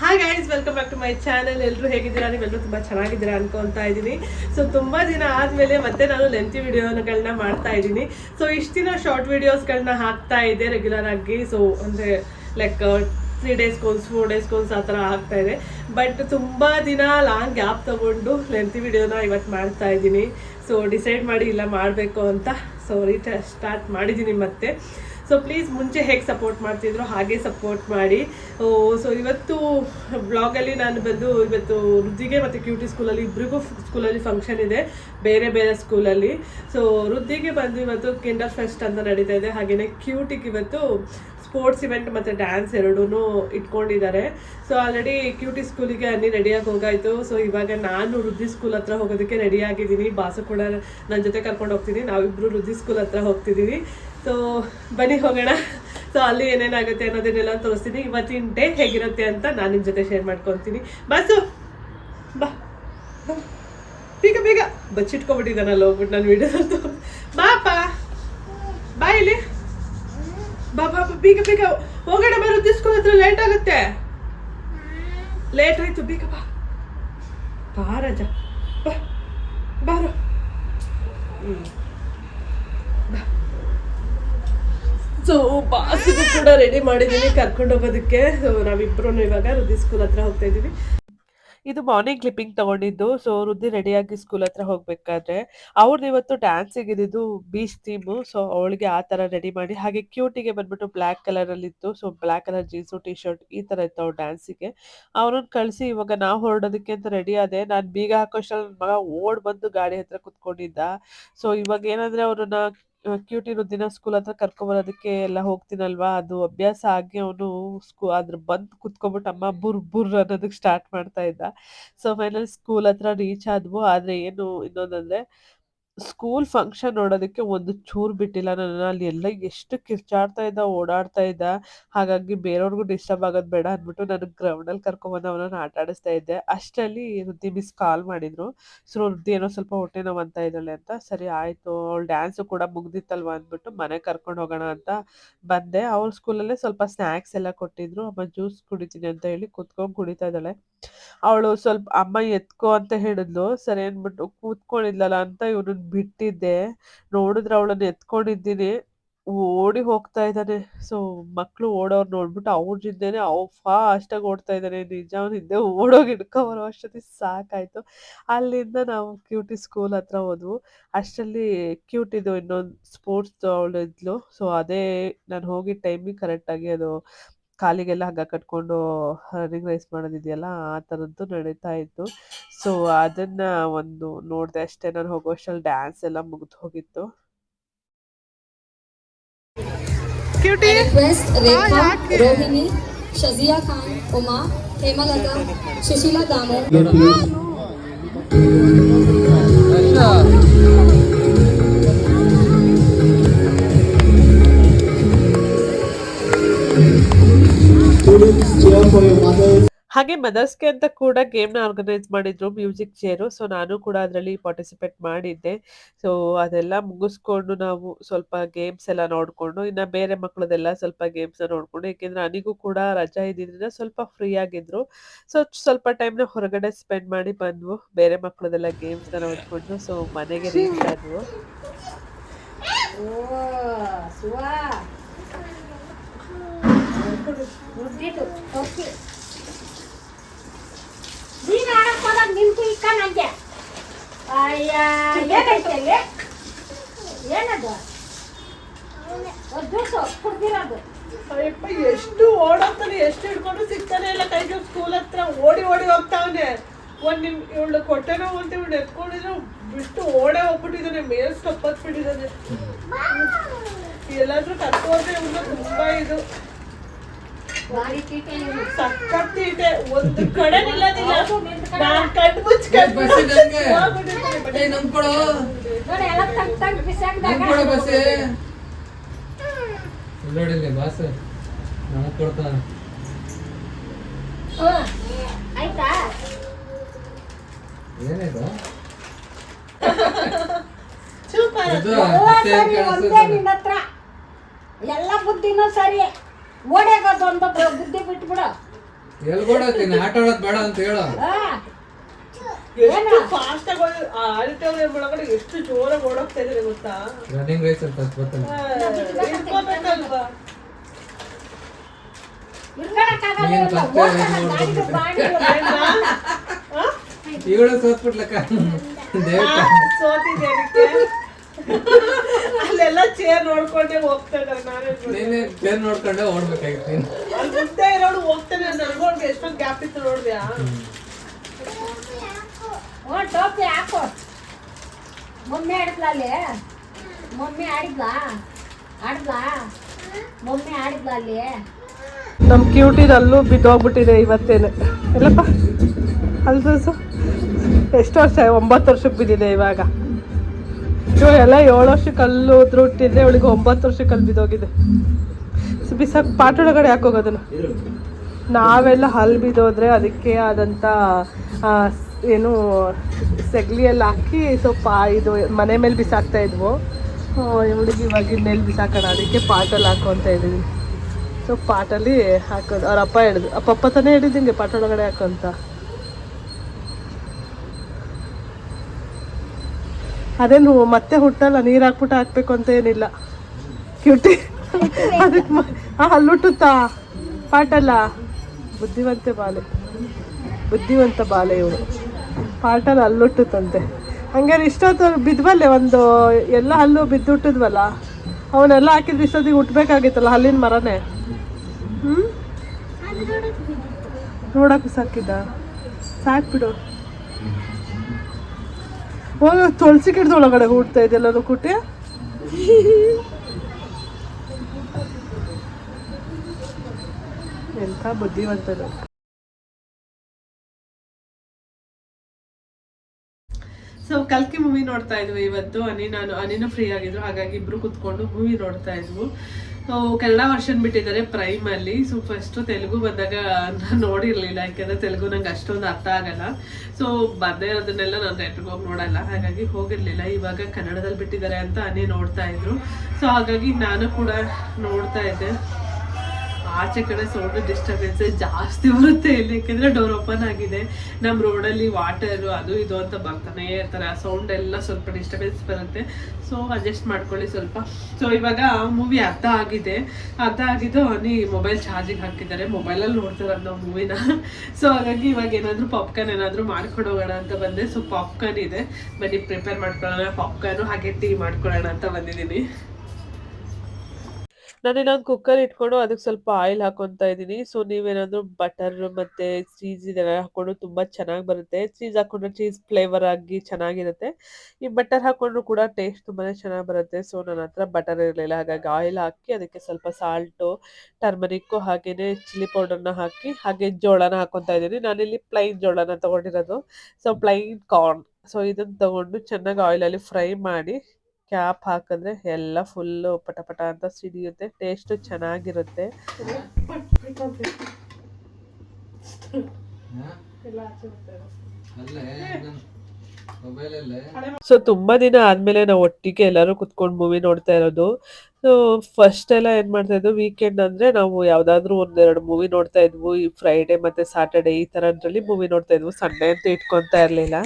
Hi guys welcome back to my channel ಎಲ್ಲರೂ ಹೇಗಿದ್ದೀರಾ? ನೀವೆಲ್ಲರೂ ತುಂಬ ಚೆನ್ನಾಗಿದ್ದೀರಾ ಅನ್ಕೊಂತಾ ಇದ್ದೀನಿ. ಸೊ ತುಂಬ ದಿನ ಆದಮೇಲೆ ಮತ್ತೆ ನಾನು ಲೆಂತಿ ವಿಡಿಯೋಗಳನ್ನ ಮಾಡ್ತಾ ಇದ್ದೀನಿ. ಸೊ ಇಷ್ಟು ದಿನ ಶಾರ್ಟ್ ವಿಡಿಯೋಸ್ಗಳನ್ನ ಹಾಕ್ತಾ ಇದ್ದೆ ರೆಗ್ಯುಲರ್ ಆಗಿ. ಸೊ ಅಂದರೆ like three days calls four days calls ಆ ಥರ ಆಗ್ತಾ ಇದೆ. ಬಟ್ ತುಂಬ ದಿನ ಲಾಂಗ್ ಗ್ಯಾಪ್ ತಗೊಂಡು ಲೆಂತಿ ವಿಡಿಯೋನ ಇವತ್ತು ಮಾಡ್ತಾ ಇದ್ದೀನಿ. ಸೊ ಡಿಸೈಡ್ ಮಾಡಿ ಇಲ್ಲ ಮಾಡಬೇಕು ಅಂತ. ಸೊ ರೀಟ ಸ್ಟಾರ್ಟ್ ಮಾಡಿದ್ದೀನಿ ಮತ್ತೆ. ಸೊ ಪ್ಲೀಸ್ ಮುಂಚೆ ಹೇಗೆ ಸಪೋರ್ಟ್ ಮಾಡ್ತಿದ್ರು, ಹಾಗೆ ಸಪೋರ್ಟ್ ಮಾಡಿ. ಸೊ ಇವತ್ತು ಬ್ಲಾಗಲ್ಲಿ ನಾನು ಬಂದು, ಇವತ್ತು ವೃದ್ಧಿಗೆ ಮತ್ತು ಕ್ಯೂಟಿ ಸ್ಕೂಲಲ್ಲಿ ಇಬ್ಬರಿಗೂ ಸ್ಕೂಲಲ್ಲಿ ಫಂಕ್ಷನ್ ಇದೆ, ಬೇರೆ ಬೇರೆ ಸ್ಕೂಲಲ್ಲಿ ಸೊ ವೃದ್ಧಿಗೆ ಬಂದು ಇವತ್ತು ಕಿಂಡರ್ ಫೆಸ್ಟ್ ಅಂತ ನಡೀತಾ ಇದೆ. ಹಾಗೆಯೇ ಕ್ಯೂಟಿಗೆ ಇವತ್ತು ಸ್ಪೋರ್ಟ್ಸ್ ಇವೆಂಟ್ ಮತ್ತು ಡ್ಯಾನ್ಸ್ ಎರಡೂ ಇಟ್ಕೊಂಡಿದ್ದಾರೆ. ಸೊ ಆಲ್ರೆಡಿ ಕ್ಯೂಟಿ ಸ್ಕೂಲಿಗೆ ಅನ್ನಿ ರೆಡಿಯಾಗಿ ಹೋಗಾಯಿತು. ಸೊ ಇವಾಗ ನಾನು ವೃದ್ಧಿ ಸ್ಕೂಲ್ ಹತ್ರ ಹೋಗೋದಕ್ಕೆ ರೆಡಿಯಾಗಿದ್ದೀನಿ ಬಾಸು ಕೂಡ ನನ್ನ ಜೊತೆ ಕರ್ಕೊಂಡು ಹೋಗ್ತೀನಿ. ನಾವಿಬ್ಬರು ವೃದ್ಧಿ ಸ್ಕೂಲ್ ಹತ್ರ ಹೋಗ್ತಿದ್ದೀವಿ ಸೊ ಬನ್ನಿ ಹೋಗೋಣ. ಸೊ ಅಲ್ಲಿ ಏನೇನಾಗುತ್ತೆ ಅನ್ನೋದನ್ನೆಲ್ಲ ತೋರಿಸ್ತೀನಿ. ಇವತ್ತಿನ ಡೇ ಹೇಗಿರುತ್ತೆ ಅಂತ ನಾನು ನಿಮ್ಮ ಜೊತೆ ಶೇರ್ ಮಾಡ್ಕೊತೀನಿ ಬಸ್ಸು ಬಾ. ಬೇಗ ಬೇಗ. ಬಚ್ಚಿಟ್ಕೊಬಿಟ್ಟಿದ್ದಾನಲ್ಲ ಹೋಗ್ಬಿಟ್ಟು ನಾನು ವಿಡಿಯೋ ಬಾಪ ಬಾ ಇಲ್ಲಿ. ಬಾ ಬಾ ಬೀಗ, ಬೇಗ. ಹೋಗೋಣ ಬರೋ ಹತ್ರ. ಲೇಟ್ ಆಗುತ್ತೆ. ಲೇಟ್ ಆಯ್ತು, ಬೇಗ, ಬಾ. ಬಾ, ರಾಜ. ಬಾ. ಬಾರೋ ಹ್ಮ್. ಬಾ. ಸೊ ಬಾಸಿಗೂ ಕೂಡ ರೆಡಿ ಮಾಡಿದ್ದೀನಿ ಕರ್ಕೊಂಡು ಹೋಗೋದಕ್ಕೆ. ಸೊ ನಾವಿಬ್ರು ಇವಾಗ ರುದ್ದಿ ಸ್ಕೂಲ್ ಹತ್ರ ಹೋಗ್ತಾ ಇದ್ದೀವಿ. ಇದು ಮಾರ್ನಿಂಗ್ ಕ್ಲಿಪ್ಪಿಂಗ್ ತಗೊಂಡಿದ್ದು. ಸೊ ರುದ್ದಿ ರೆಡಿಯಾಗಿ ಸ್ಕೂಲ್ ಹತ್ರ ಹೋಗ್ಬೇಕಾದ್ರೆ ಅವ್ರದ್ದು ಇವತ್ತು ಡ್ಯಾನ್ಸಿಗೆ ಇದ್ದಿದ್ದು ಬೀಚ್ ಥೀಮು ಸೊ ಅವಳಿಗೆ ಆ ಥರ ರೆಡಿ ಮಾಡಿ, ಹಾಗೆ ಕ್ಯೂಟಿಗೆ ಬಂದ್ಬಿಟ್ಟು ಬ್ಲ್ಯಾಕ್ ಅಲ್ಲಿ ಇತ್ತು so black colour jeans T shirt ಈ ಥರ ಇತ್ತು ಅವ್ರ ಡ್ಯಾನ್ಸಿಗೆ ಅವನನ್ನ ಕಳಿಸಿ, ಇವಾಗ ನಾವು ಹೊರಡೋದಕ್ಕೆ ಅಂತ ರೆಡಿ ಆದೆ. ನಾನು ಬೀಗ ಹಾಕೋಷ್ಟರಲ್ಲಿ ನನ್ನ ಮಗ ಓಡ್ ಬಂದು ಗಾಡಿ ಹತ್ರ ಕುತ್ಕೊಂಡಿದ್ದ. ಸೊ ಇವಾಗ ಏನಂದ್ರೆ ಅವ್ರನ್ನ ಕ್ಯೂಟಿ ದಿನ ಸ್ಕೂಲ್ ಹತ್ರ ಕರ್ಕೊಂಬರೋದಕ್ಕೆ ಎಲ್ಲ ಹೋಗ್ತೀನಲ್ವಾ? ಅದು ಅಭ್ಯಾಸ ಆಗಿ ಅವನು ಸ್ಕೂ ಅದ್ರ ಬಂದು ಕುತ್ಕೊಂಡ್ಬಿಟ್ಟು ಅಮ್ಮ ಬುರ್ ಬುರ್ ಅನ್ನೋದಕ್ಕೆ ಸ್ಟಾರ್ಟ್ ಮಾಡ್ತಾ ಇದ್ದ. ಸೊ ಫೈನಲ್ ಸ್ಕೂಲ್ ಹತ್ರ ರೀಚ್ ಆದ್ವು. ಆದ್ರೆ ಏನು ಇನ್ನೊಂದಂದ್ರೆ ಸ್ಕೂಲ್ ಫಂಕ್ಷನ್ ನೋಡೋದಕ್ಕೆ ಒಂದು ಚೂರು ಬಿಟ್ಟಿಲ್ಲ. ನನ್ನ ಅಲ್ಲಿ ಎಲ್ಲ ಎಷ್ಟು ಕಿರ್ಚಾಡ್ತಾ ಇದ್ದ, ಓಡಾಡ್ತಾ ಇದ್ದ. ಹಾಗಾಗಿ ಬೇರೆಯವ್ರಿಗೂ ಡಿಸ್ಟರ್ಬ್ ಆಗೋದು ಬೇಡ ಅಂದ್ಬಿಟ್ಟು ನಾನು ಗ್ರೌಂಡಲ್ಲಿ ಕರ್ಕೊಂಡ್ಬಂದು ಅವನನ್ನು ಆಟ ಆಡಿಸ್ತಾ ಇದ್ದೆ. ಅಷ್ಟರಲ್ಲಿ ವೃದ್ಧಿ ಮಿಸ್ ಕಾಲ್ ಮಾಡಿದ್ರು. ಸೊ ವೃದ್ಧಿ ಏನೋ ಸ್ವಲ್ಪ ಹೊಟ್ಟೆ ನೋವು ಅಂತ ಇದ್ದಾಳೆ ಅಂತ. ಸರಿ ಆಯಿತು, ಅವಳು ಡ್ಯಾನ್ಸು ಕೂಡ ಮುಗ್ದಿತ್ತಲ್ವ ಅಂದ್ಬಿಟ್ಟು ಮನೆಗೆ ಕರ್ಕೊಂಡು ಹೋಗೋಣ ಅಂತ ಬಂದೆ. ಅವ್ರ ಸ್ಕೂಲಲ್ಲೇ ಸ್ವಲ್ಪ ಸ್ನ್ಯಾಕ್ಸ್ ಎಲ್ಲ ಕೊಟ್ಟಿದ್ರು. ಅಮ್ಮ ಜ್ಯೂಸ್ ಕುಡಿತೀನಿ ಅಂತ ಹೇಳಿ ಕುತ್ಕೊಂಡು ಕುಡಿತಾ ಇದ್ದಾಳೆ. ಅವಳು ಸ್ವಲ್ಪ, ಅಮ್ಮ ಎತ್ಕೋ ಅಂತ ಹೇಳಿದ್ಲು. ಸರಿ ಅಂದ್ಬಿಟ್ಟು ಕೂತ್ಕೊಂಡಿದ್ಲಲ್ಲ ಅಂತ ಇವನನ್ನ ಬಿಟ್ಟಿದ್ದೆ. ನೋಡಿದ್ರೆ ಅವಳನ್ನ ಎತ್ಕೊಂಡಿದ್ದೀನಿ. ಓಡಿ ಹೋಗ್ತಾ ಇದ್ದಾನೆ. ಸೊ ಮಕ್ಕಳು ಓಡೋರು ನೋಡ್ಬಿಟ್ಟು ಅವ್ರ ಜಿಂದೇನೆ ಅವ್ ಫಾಸ್ಟಾಗಿ ಓಡ್ತಾ ಇದ್ದಾನೆ. ನಿಜ ಅವ್ನ ಹಿಂದೆ ಓಡೋಗಿ ಹಿಡ್ಕೊಬರೋ ಅಷ್ಟೊತ್ತಿಗೆ ಸಾಕಾಯ್ತು. ಅಲ್ಲಿಂದ ನಾವು ಕ್ಯೂಟಿ ಸ್ಕೂಲ್ ಹತ್ರ ಹೋದ್ವು. ಅಷ್ಟರಲ್ಲಿ ಕ್ಯೂಟಿದು ಇನ್ನೊಂದು ಸ್ಪೋರ್ಟ್ಸ್ ಅವಳಿದ್ಲು. ಸೊ ಅದೇ ನಾನು ಹೋಗಿದ್ದ ಟೈಮಿಗೆ ಕರೆಕ್ಟಾಗಿ ಅದು ಕಾಲಿಗೆಲ್ಲ ಹಗ್ಗ ಕಟ್ಕೊಂಡು ರಿಂಗ್ ರೈಸ್ ಮಾಡೋದಿದೆಯಲ್ಲ ಆ ಥರದ್ದು ನಡೀತಾ ಇತ್ತು. ಸೊ ಅದನ್ನ ಒಂದು ನೋಡಿದೆ ಅಷ್ಟೇ. ನಾನು ಹೋಗೋ ಅಷ್ಟಲ್ಲಿ ಡ್ಯಾನ್ಸ್ ಎಲ್ಲ ಮುಗಿದು ಹೋಗಿತ್ತು. ರೋಹಿಣಿ ದಾಮೋ ಹಾಗೆ ಮದರ್ಸ್ಗೆ ಅಂತ ಕೂಡ ಗೇಮ್ನ ಆರ್ಗನೈಸ್ ಮಾಡಿದ್ರು ಮ್ಯೂಸಿಕ್ ಚೇರು ಸೊ ನಾನು ಕೂಡ ಅದರಲ್ಲಿ ಪಾರ್ಟಿಸಿಪೇಟ್ ಮಾಡಿದ್ದೆ. ಸೊ ಅದೆಲ್ಲ ಮುಗಿಸ್ಕೊಂಡು ನಾವು ಸ್ವಲ್ಪ ಗೇಮ್ಸ್ ಎಲ್ಲ ನೋಡಿಕೊಂಡು ಇನ್ನು ಬೇರೆ ಮಕ್ಕಳದೆಲ್ಲ ಸ್ವಲ್ಪ ಗೇಮ್ಸ್ನ ನೋಡಿಕೊಂಡು ಏಕೆಂದರೆ ಅನಿಗೂ ಕೂಡ ರಜಾ ಇದ್ದಿದ್ದರಿಂದ ಸ್ವಲ್ಪ ಫ್ರೀ ಆಗಿದ್ರು. ಸೊ ಸ್ವಲ್ಪ ಟೈಮ್ನ ಹೊರಗಡೆ ಸ್ಪೆಂಡ್ ಮಾಡಿ ಬಂದ್ವು. ಬೇರೆ ಮಕ್ಕಳದೆಲ್ಲ ಗೇಮ್ಸ್ನ ನೋಡಿಕೊಂಡು ಸೊ ಮನೆಗೆ ರೀಚ್ ಆದ್ವು. ನೀನ್ ಆಡಕ್ ಹೋದಾಗ ನಿಂತು ಇಕ್ಕ ನಂಗೆ ಅಯ್ಯ ಏನೈತೆ ಅಲ್ಲಿ? ಏನದು? ಜ್ಯೂಸು ಕುಡ್ದಿರೋದು. ಅಯ್ಯಪ್ಪ ಎಷ್ಟು ಓಡೋಗ್ತಾನೆ ಎಷ್ಟು ಹಿಡ್ಕೊಂಡು ಸಿಗ್ತಾನೆ ಇಲ್ಲ ಕೈಗೆ ಸ್ಕೂಲ್ ಹತ್ರ. ಓಡಿ ಓಡಿ ಹೋಗ್ತಾವನೆ. ಒಂದ್ ನಿಮ್ ಇವಳು ಕೊಟ್ಟೆ ನೋವು ಅಂತ ಇವಳು ಎತ್ಕೊಂಡಿದ್ರೆ. ಬಿಟ್ಟು ಓಡೇ ಹೋಗ್ಬಿಟ್ಟಿದ್ದಾನೆ ಮೇಲ್ ಸ್ಟಪ್ಪತ್ಬಿಟ್ಟಿದ್ದಾನೆ ಎಲ್ಲಾದ್ರೂ ಕರ್ಕೋದ್ರೆ ಇವನ್ನ ತುಂಬಾ ಇದು. ಭಾರಿ ತೀಟೆ ಇವ್ನು. ಸಖತ್ ತೀಟೆ ಒಂದು ಕಡೆ ನಿಲ್ಲೋದಿಲ್ಲ. ನಾನ್ ಕಣ್ಣು ಮುಚ್ಕೊಂಡು ನಂಬ್ಕೊಡು ನಂಬ್ಕೊಡು ಬಸ್ಸೆ ನೋಡಿಲ್ಲ ಬಾಸ್ ನನಗೆ. ಆಯ್ತಾ ಏನಿದು ಸೂಪರ್. ನಿನ್ನ ಹತ್ರ ಎಲ್ಲ ಬುದ್ಧಿನೂ ಸರಿ ಓಡೇಗೋದು ಅಂತ ಬುದ್ಧಿ ಬಿಟ್ಬಿಡ. ಎಲ್ಲಿ ಓಡಾಡ್ತೀನಿ? ಆಟ ಆಡೋದ್ ಬೇಡ ಅಂತ ಹೇಳು. ಎಷ್ಟು ಫಾಸ್ಟ್ ಆಗಿ ಆಡಿಟೋರಿಯಂ ಒಳಗಡೆ ಎಷ್ಟು ಜೋರಾಗಿ ಓಡೋಗ್ತಾ ಇದ್ದಾರೆ ಗೊತ್ತಾ? ರನ್ನಿಂಗ್ ರೇಸ್ ಅಂತ ಇಟ್ಕೋಬೇಕಲ್ವಾ? ಇವಳು ಸೋತ್ಬಿಟ್ಲಕ್ಕ ಸೋತಿದ್ದೆ ಅದಕ್ಕೆ. ಅಲ್ಲೆಲ್ಲ ಚೇರ್ ನೋಡ್ಕೊಂಡೆ ಹೋಗ್ತಾ ಇದ್ದಾರೆ. ನಾನೇ ನೀನೆ ಬೇರೆ ನೋಡ್ಕೊಂಡೆ ಓಡ್ಬೇಕಾಗಿತ್ತು ನೀನು. ಅಲ್ಲಿ ಮುಂದೆ ಇರೋಳು ಹೋಗ್ತಾನೆ ನನ್ಗೊಂಡು ಎಷ್ಟೊಂದು ಗ್ಯಾಪ್ ಇತ್ತು ನೋಡಿದ್ಯಾ? ಓ ಟೋಪಿ ಹಾಕು. ಮಮ್ಮಿ ಆಡಿದ್ಲ ಅಲ್ಲಿ? ಮಮ್ಮಿ ಆಡಿದ್ಲಾ? ಆಡಿದ್ಲ? ಮಮ್ಮಿ ಆಡಿದ್ಲ ಅಲ್ಲಿ? ನಮ್ಮ ಕ್ಯೂಟಿದ ಅಲ್ಲೂ ಬಿದ್ದೋಗ್ಬಿಟ್ಟಿದೆ ಇವತ್ತೇನೆ. ಎಲ್ಲಪ್ಪ ಅಲ್ಸು ಎಷ್ಟು ವರ್ಷ ಒಂಬತ್ತು ವರ್ಷಕ್ಕೆ ಬಿದ್ದಿದೆ ಇವಾಗ? ಎಲ್ಲ ಏಳು ವರ್ಷ ಕಲ್ಲು ಉದ್ರು ಹುಟ್ಟಿದ್ರೆ ಅವಳಿಗೆ ಒಂಬತ್ತು ವರ್ಷ ಅಲ್ಲಿ ಬಿದ್ದೋಗಿದೆ. ಸೊ ಬಿಸಾಕ್ ಪಾಟೊಳಗಡೆ ಹಾಕೋಗೋದನ್ನ ನಾವೆಲ್ಲ ಹಲ್ ಬಿದ್ದೋದ್ರೆ ಅದಕ್ಕೆ ಆದಂಥ ಆ, ಏನು ಸೆಗ್ಲಿಯಲ್ಲಿ ಹಾಕಿ ಸ್ವಲ್ಪ ಇದು ಮನೆ ಮೇಲೆ ಬಿಸಾಕ್ತಾ ಇದ್ವು. ಇವಳಿಗೆ ಇವಾಗ ಮೇಲೆ ಬಿಸಾಕೋಣ ಅದಕ್ಕೆ ಪಾಟಲ್ಲಿ ಹಾಕೋಂತ ಇದ್ದೀವಿ ಸೊ ಪಾಟಲ್ಲಿ ಹಾಕೋದು. ಅವ್ರ ಅಪ್ಪ ಹಿಡಿದು ಅಪ್ಪ ತಾನೇ ಹಿಡಿದಿಂಗೆ ಪಾಟೊಳಗಡೆ ಹಾಕೋಂತ ಅದೇನು ಮತ್ತೆ ಹುಟ್ಟಲ್ಲ, ನೀರು ಹಾಕ್ಬಿಟ್ಟು ಹಾಕ್ಬೇಕು ಅಂತ ಏನಿಲ್ಲ. ಕ್ಯೂಟಿ ಅದಕ್ಕೆ ಆ ಹಲ್ಲುಟ್ಟುತ್ತಾ ಪಾಟಲ್ಲ ಬುದ್ಧಿವಂತೆ ಬಾಲೆ. ಬುದ್ಧಿವಂತ ಬಾಲೆ ಇವರು ಪಾಟಲ್ಲಿ ಅಲ್ಲುಟ್ಟುತ್ತಂತೆ ಹಂಗಾರೆ ಇಷ್ಟೊತ್ತು ಬಿದ್ವಲ್ಲೇ ಒಂದು, ಎಲ್ಲ ಹಲ್ಲು ಬಿದ್ದುಟ್ಟಿದ್ವಲ್ಲ ಅವನ್ನೆಲ್ಲ ಹಾಕಿದ್ರೆ ಇಷ್ಟೊತ್ತಿಗೆ ಹುಟ್ಬೇಕಾಗಿತ್ತಲ್ಲ ಹಲ್ಲಿನ ಮರನೇ? ಹ್ಞೂ ನೋಡೋಕ್ಕೂ ಸಾಕಿದ್ದ? ಸಾಕ್ಬಿಡು. ಹೋಗಿ ತುಳಸಿ ಗಿಡದ ಒಳಗಡೆ ಹುಡ್ತಾ ಇದೆಲ್ಲದು ಕುಟ್ಟಿ? ಎಂಥ ಬುದ್ಧಿವಂತರು. ಸೊ ಕಲ್ಕಿ ಮೂವಿ ನೋಡ್ತಾ ಇದ್ವಿ ಇವತ್ತು. ಅನಿ, ನಾನು ಅನಿನ ಫ್ರೀ ಆಗಿದ್ರು. ಹಾಗಾಗಿ ಇಬ್ರು ಕುತ್ಕೊಂಡು ಮೂವಿ ನೋಡ್ತಾ ಇದ್ವು. ಕನ್ನಡ ವರ್ಷನ್ ಬಿಟ್ಟಿದ್ದಾರೆ ಪ್ರೈಮ್ ಅಲ್ಲಿ ಸೊ ಫಸ್ಟ್ ತೆಲುಗು ಬಂದಾಗ ನಾನು ನೋಡಿರ್ಲಿಲ್ಲ. ಯಾಕಂದ್ರೆ ತೆಲುಗು ನಂಗೆ ಅಷ್ಟೊಂದು ಅರ್ಥ ಆಗಲ್ಲ. ಸೊ ಬಂದೇ ಇರೋದನ್ನೆಲ್ಲ ನಾನು ಥಿಯೇಟ್ರಿಗೆ ಹೋಗಿ ನೋಡಲ್ಲ. ಹಾಗಾಗಿ ಹೋಗಿರ್ಲಿಲ್ಲ. ಇವಾಗ ಕನ್ನಡದಲ್ಲಿ ಬಿಟ್ಟಿದ್ದಾರೆ ಅಂತ ಅನ್ನೇ ನೋಡ್ತಾ ಇದ್ರು. ಸೊ ಹಾಗಾಗಿ ನಾನು ಕೂಡ ನೋಡ್ತಾ ಇದ್ದೆ. ಆಚೆ ಕಡೆ ಸೌಂಡ್ ಡಿಸ್ಟರ್ಬೆನ್ಸ್ ಜಾಸ್ತಿ ಬರುತ್ತೆ ಇಲ್ಲಿ. ಯಾಕಂದ್ರೆ ಡೋರ್ ಓಪನ್ ಆಗಿದೆ. ನಮ್ಮ ರೋಡಲ್ಲಿ ವಾಟರ್ ಅದು ಇದು ಅಂತ ಬರ್ತಾನೆ ಇರ್ತಾರೆ. ಆ ಸೌಂಡ್ ಎಲ್ಲ ಸ್ವಲ್ಪ ಡಿಸ್ಟರ್ಬೆನ್ಸ್ ಬರುತ್ತೆ. ಸೊ ಅಡ್ಜಸ್ಟ್ ಮಾಡ್ಕೊಳ್ಳಿ ಸ್ವಲ್ಪ. ಸೊ ಇವಾಗ ಮೂವಿ ಅರ್ಧ ಆಗಿದೆ. ಅರ್ಧ ಆಗಿದ್ದು ಅವನಿ ಮೊಬೈಲ್ ಚಾರ್ಜಿಗೆ ಹಾಕಿದ್ದಾರೆ. ಮೊಬೈಲಲ್ಲಿ ನೋಡ್ತಾರೆ ಅಂತ ಮೂವಿನ ಸೊ ಹಾಗಾಗಿ ಇವಾಗ ಏನಾದರೂ ಪಾಪ್ಕಾರ್ನ್ ಏನಾದರೂ ಮಾಡ್ಕೊಂಡು ಹೋಗೋಣ ಅಂತ ಬಂದೆ. ಸೊ ಪಾಪ್ಕಾರ್ನ್ ಇದೆ. ಬನ್ನಿ ಪ್ರಿಪೇರ್ ಮಾಡ್ಕೊಳ್ಳೋಣ. ಪಾಪ್ಕಾರ್ನು ಹಾಗೆ ಟೀ ಮಾಡ್ಕೊಳ್ಳೋಣ ಅಂತ ಬಂದಿದ್ದೀನಿ. ನಾನು ಇನ್ನೊಂದು ಕುಕ್ಕರ್ ಇಟ್ಕೊಂಡು ಅದಕ್ಕೆ ಸ್ವಲ್ಪ ಆಯಿಲ್ ಹಾಕೊತಾ ಇದ್ದೀನಿ. ಸೊ ನೀವೇನಾದರೂ ಬಟರ್ ಮತ್ತೆ ಚೀಸ್ ಇದೆಲ್ಲ ಹಾಕೊಂಡು ತುಂಬ ಚೆನ್ನಾಗಿ ಬರುತ್ತೆ. ಚೀಸ್ ಹಾಕೊಂಡ್ರೆ ಚೀಸ್ ಫ್ಲೇವರ್ ಆಗಿ ಚೆನ್ನಾಗಿರುತ್ತೆ. ಈ ಬಟರ್ ಹಾಕೊಂಡ್ರು ಕೂಡ ಟೇಸ್ಟ್ ತುಂಬಾ ಚೆನ್ನಾಗಿ ಬರುತ್ತೆ. ಸೊ ನನ್ನ ಹತ್ರ ಬಟರ್ ಇರಲಿಲ್ಲ. ಹಾಗಾಗಿ ಆಯಿಲ್ ಹಾಕಿ ಅದಕ್ಕೆ ಸ್ವಲ್ಪ ಸಾಲ್ಟು ಟರ್ಮರಿಕ್ಕು ಹಾಗೆಯೇ ಚಿಲ್ಲಿ ಪೌಡರ್ನ ಹಾಕಿ ಹಾಗೆ ಜೋಳನ ಹಾಕೊತಾ ಇದ್ದೀನಿ. ನಾನಿಲ್ಲಿ ಪ್ಲೈನ್ ಜೋಳನ ತೊಗೊಂಡಿರೋದು. ಸೊ ಪ್ಲೈನ್ ಕಾರ್ನ್ ಸೊ ಇದನ್ನು ತಗೊಂಡು ಚೆನ್ನಾಗಿ ಆಯಿಲಲ್ಲಿ ಫ್ರೈ ಮಾಡಿ ಕ್ಯಾಪ್ ಹಾಕಿದ್ರೆ ಎಲ್ಲ ಫುಲ್ಲು ಪಟ ಪಟ ಅಂತ ಸಿಡಿಯುತ್ತೆ, ಟೇಸ್ಟು ಚೆನ್ನಾಗಿರುತ್ತೆ. ಸೊ ತುಂಬಾ ದಿನ ಆದ್ಮೇಲೆ ನಾವು ಒಟ್ಟಿಗೆ ಎಲ್ಲರೂ ಕುತ್ಕೊಂಡು ಮೂವಿ ನೋಡ್ತಾ ಇರೋದು. ಸೊ ಫಸ್ಟ್ ಎಲ್ಲ ಏನ್ ಮಾಡ್ತಾ ಇದ್ವು ವೀಕೆಂಡ್ ಅಂದ್ರೆ ನಾವು ಯಾವ್ದಾದ್ರು ಒಂದೆರಡು ಮೂವಿ ನೋಡ್ತಾ ಇದ್ವು. ಈ ಫ್ರೈಡೆ ಮತ್ತೆ ಸಾಟರ್ಡೆ ಈ ತರದ್ರಲ್ಲಿ ಮೂವಿ ನೋಡ್ತಾ ಇದ್ವು. ಸಂಡೇ ಅಂತ ಇಟ್ಕೊಂತಾ ಇರ್ಲಿಲ್ಲ.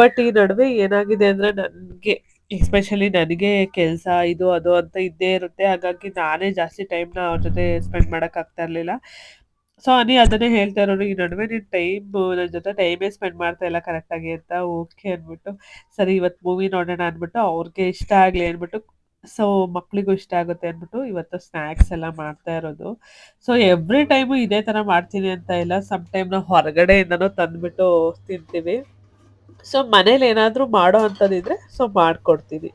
ಬಟ್ ಈ ನಡುವೆ ಏನಾಗಿದೆ ಅಂದ್ರೆ ನನ್ಗೆ ಎಸ್ಪೆಷಲಿ ನನಗೆ ಕೆಲಸ ಇದು, ಅದು ಅಂತ ಇದ್ದೇ ಇರುತ್ತೆ. ಹಾಗಾಗಿ ನಾನೇ ಜಾಸ್ತಿ ಟೈಮ್ನ ಅವ್ರ ಜೊತೆ ಸ್ಪೆಂಡ್ ಮಾಡೋಕ್ಕಾಗ್ತಾ ಇರಲಿಲ್ಲ. ಸೊ ಅನಿ ಅದನ್ನೇ ಹೇಳ್ತಾ ಇರೋರು ಈ ನಡುವೆ ನೀನು ಟೈಮ್ ನನ್ನ ಜೊತೆ ಟೈಮೇ ಸ್ಪೆಂಡ್ ಮಾಡ್ತಾ ಇಲ್ಲ ಕರೆಕ್ಟಾಗಿ ಅಂತ ಓಕೆ ಅಂದ್ಬಿಟ್ಟು, ಸರಿ ಇವತ್ತು ಮೂವಿ ನೋಡೋಣ ಅಂದ್ಬಿಟ್ಟು ಅವ್ರಿಗೆ ಇಷ್ಟ ಆಗಲಿ ಅಂದ್ಬಿಟ್ಟು ಸೊ ಮಕ್ಕಳಿಗೂ ಇಷ್ಟ ಆಗುತ್ತೆ ಅಂದ್ಬಿಟ್ಟು ಇವತ್ತು ಸ್ನ್ಯಾಕ್ಸ್ ಎಲ್ಲ ಮಾಡ್ತಾ ಇರೋದು. ಸೊ ಎವ್ರಿ ಟೈಮು ಇದೇ ಥರ ಮಾಡ್ತೀನಿ ಅಂತ ಇಲ್ಲ ಸಮ್ ಟೈಮ್ ನಾವು ಹೊರಗಡೆಯಿಂದನೂ ತಂದ್ಬಿಟ್ಟು ತಿಂತೀವಿ. ಸೊ ಮನೇಲಿ ಏನಾದರೂ ಮಾಡೋ ಅಂಥದ್ದಿದ್ರೆ ಸೊ ಮಾಡಿಕೊಡ್ತೀನಿ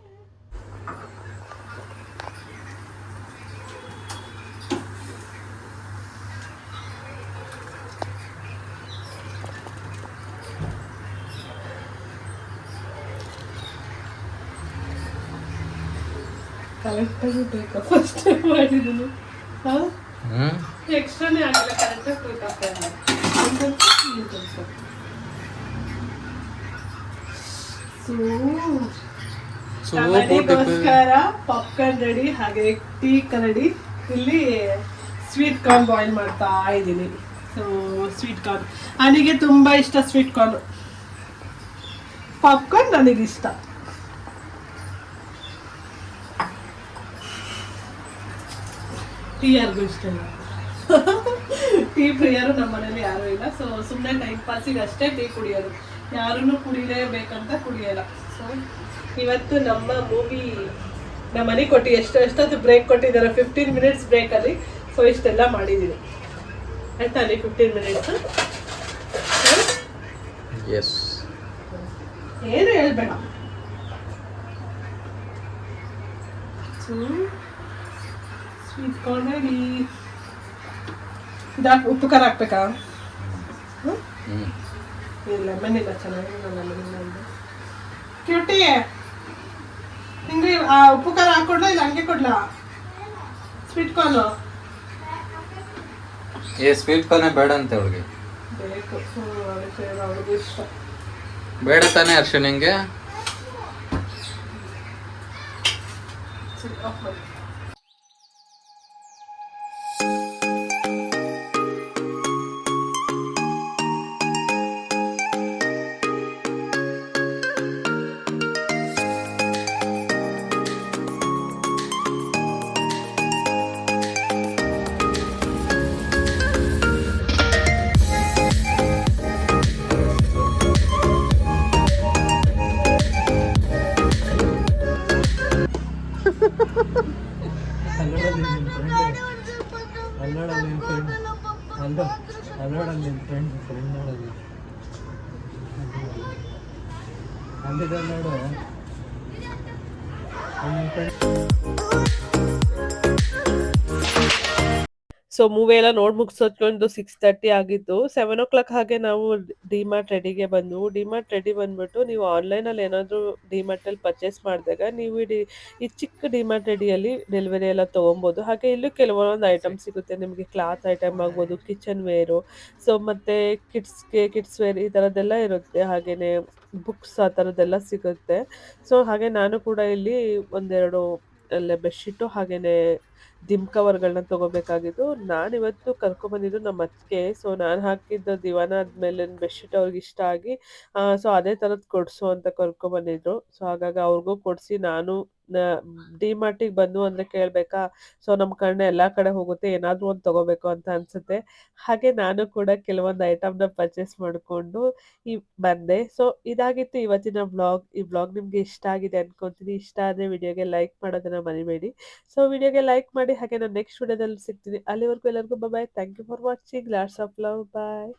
ಕರೆಕ್ಟಾಗಿ ಬೇಕಾ ಫಸ್ಟ್ ಟೈಮ್ ಮಾಡಿದ್ದೀನಿ ಹಾಂ? ಹ್ಮ್. ಎಕ್ಸ್ಟ್ರಾನೇ ಆಗಿಲ್ಲ ಕರೆಕ್ಟಾಗಿ ಬೇಕಾಗ್ತದೆ ಸೊ ಮನೆಗೋಸ್ಕರ ಪಾಪ್ಕಾರ್ನ್ ರೆಡಿ ಹಾಗೆ ಟೀ ರೆಡಿ ಇಲ್ಲಿ ಸ್ವೀಟ್ ಕಾರ್ನ್ ಬಾಯ್ಲ್ ಮಾಡ್ತಾ ಇದ್ದೀನಿ. ಸೊ ಸ್ವೀಟ್ ಕಾರ್ನ್ ನನಗೆ ತುಂಬ ಇಷ್ಟ ಸ್ವೀಟ್ ಕಾರ್ನ್ ಪಾಪ್ಕಾರ್ನ್ ನನಗಿಷ್ಟ ಟೀ ಯಾರಿಗೂ ಇಷ್ಟ ಇಲ್ಲ. ಟೀ ಪ್ರಿಯರು ನಮ್ಮ ಮನೇಲಿ ಯಾರೂ ಇಲ್ಲ. ಸೊ ಸುಮ್ಮನೆ ಟೈಮ್ ಪಾಸಿಗೆ ಅಷ್ಟೇ ಟೀ ಕುಡಿಯೋದು. ಯಾರೂ ಕುಡಿಲೇಬೇಕಂತ ಕುಡಿಯಲ್ಲ. ಸೊ ಇವತ್ತು ನಮ್ಮ ಮೂವಿ ನಮ್ಮ ಮನೆ ಕೊಟ್ಟು ಎಷ್ಟು ಎಷ್ಟೊತ್ತು ಬ್ರೇಕ್ ಕೊಟ್ಟಿದ್ದಾರೆ ಫಿಫ್ಟೀನ್ ಮಿನಿಟ್ಸ್ ಬ್ರೇಕಲ್ಲಿ ಸೊ ಇಷ್ಟೆಲ್ಲ ಮಾಡಿದ್ದೀನಿ ಆಯ್ತಾ ಅಲ್ಲಿ ಫಿಫ್ಟೀನ್ ಮಿನಿಟ್ಸ್ ಎಸ್ ಏನು ಹೇಳ್ಬೇಡ. ಸ್ವೀಟ್ ಇದಾಕ್ ಉಪ್ಪು ಖಾರ ಹಾಕ್ಬೇಕಾ? ಹ್ಞೂ ಇಲ್ಲ ಲೆಮನ್ ಇಲ್ಲ ಚೆನ್ನಾಗಿಲ್ಲ ಲೆಮನ್ ಕ್ಯೂಟಿ ನಿಂಗೆ ಆ ಉಪ್ಪು ಖಾರ ಹಾಕೊಡ್ಲಾ ಇಲ್ಲ ಹಂಗೆ ಕೊಡ್ಲ? ಸ್ವೀಟ್ ಕಾರ್ನು ಏ ಸ್ವೀಟ್ ಕಾರ್ನೇ ಬೇಡ ಅಂತ ಅವಳಿಗೆ ಬೇಕು ಹ್ಞೂ ಇಷ್ಟ. ಬೇಡ ತಾನೇ ಹರ್ಷ ನಿಂಗೆ? ಸರಿ ಆಫ್ ಮಾಡಿ. ಅಲ್ಲಾಡಲ್ಲಿ ಫ್ರೆಂಡ್ ಅಲ್ಲ ಫ್ರೆಂಡ್ ಫ್ರೆಂಡ್ ನೋಡಲ್ಲಿ ಅಲ್ಲಿದೆ ನೋಡು. ಫ್ರೆಂಡ್ ಸೊ ಮೂವಿ ಎಲ್ಲ ನೋಡ್ ಮುಗಿಸೋದ್ಕೊಂಡು ಸಿಕ್ಸ್ ತರ್ಟಿ ಆಗಿತ್ತು. ಸೆವೆನ್ ಓ ಕ್ಲಾಕ್ ಹಾಗೆ ನಾವು ಡಿಮಾರ್ಟ್ ರೆಡಿಗೆ ಬಂದು ಡಿಮಾರ್ಟ್ ರೆಡಿ ಬಂದ್ಬಿಟ್ಟು ನೀವು ಆನ್ಲೈನಲ್ಲಿ ಏನಾದರೂ ಡಿಮಾರ್ಟಲ್ಲಿ ಪರ್ಚೇಸ್ ಮಾಡಿದಾಗ ನೀವು ಡಿ ಈ ಚಿಕ್ಕ ಡಿಮಾರ್ಟ್ ರೆಡಿಯಲ್ಲಿ ಡೆಲಿವರಿ ಎಲ್ಲ ತೊಗೊಬೋದು. ಹಾಗೆ ಇಲ್ಲೂ ಕೆಲವೊಂದು ಐಟಮ್ ಸಿಗುತ್ತೆ. ನಿಮಗೆ ಕ್ಲಾತ್ ಐಟಮ್ ಆಗ್ಬೋದು ಕಿಚನ್ ವೇರು ಸೊ ಮತ್ತು ಕಿಡ್ಸ್ಗೆ ಕಿಡ್ಸ್ ವೇರ್ ಈ ಥರದ್ದೆಲ್ಲ ಇರುತ್ತೆ. ಹಾಗೆಯೇ ಬುಕ್ಸ್ ಆ ಥರದ್ದೆಲ್ಲ ಸಿಗುತ್ತೆ. ಸೊ ಹಾಗೆ ನಾನು ಕೂಡ ಇಲ್ಲಿ ಒಂದೆರಡು ಅಲ್ಲೇ ಬೆಡ್ಶೀಟು ಹಾಗೆಯೇ ದಿಮ್ ಕವರ್ಗಳನ್ನ ಇವತ್ತು ನಾನಿವತ್ತು ಕರ್ಕೊಂಬಂದಿದ್ದು ನಮ್ಮ ಅತ್ತಿಗೆ ಸೊ ನಾನು ಹಾಕಿದ್ದ ದಿವಾನ ಆದಮೇಲೆ ಬೆಡ್ಶೀಟ್ ಅವ್ರಿಗೆ ಇಷ್ಟ ಆಗಿ ಸೊ ಅದೇ ಥರದ್ದು ಕೊಡಿಸು ಅಂತ ಕರ್ಕೊಂಬಂದಿದ್ರು. ಸೊ ಹಾಗಾಗ ಅವ್ರಿಗೂ ಕೊಡಿಸಿ, ನಾನು ಡಿಮಾರ್ಟಿಗೆ ಬಂದು ಅಂದರೆ ಕೇಳಬೇಕಾ ಸೊ ನಮ್ಮ ಕಣ್ಣು ಎಲ್ಲ ಕಡೆ ಹೋಗುತ್ತೆ, ಏನಾದರೂ ಒಂದು ತಗೋಬೇಕು ಅಂತ ಅನಿಸುತ್ತೆ. ಹಾಗೆ ನಾನು ಕೂಡ ಕೆಲವೊಂದು ಐಟಮ್ನ ಪರ್ಚೇಸ್ ಮಾಡಿಕೊಂಡು ಈ, ಬಂದೆ. ಸೊ ಇದಾಗಿತ್ತು ಇವತ್ತಿನ ಬ್ಲಾಗ್ ಈ ಬ್ಲಾಗ್ ನಿಮಗೆ ಇಷ್ಟ ಆಗಿದೆ ಅನ್ಕೊಂತೀನಿ. ಇಷ್ಟ ಆದರೆ ವಿಡಿಯೋಗೆ ಲೈಕ್ ಮಾಡೋದನ್ನ ಮರಿಬೇಡಿ. ಸೊ ವಿಡಿಯೋಗೆ ಲೈಕ್ ಮಾಡಿ ಹಾಗೆ ನಾನು ನೆಕ್ಸ್ಟ್ ವಿಡಿಯೋದಲ್ಲಿ ಸಿಗ್ತೀನಿ. ಅಲ್ಲಿವರೆಗೂ ಎಲ್ಲರಿಗೂ bye thank you for watching lots of love bye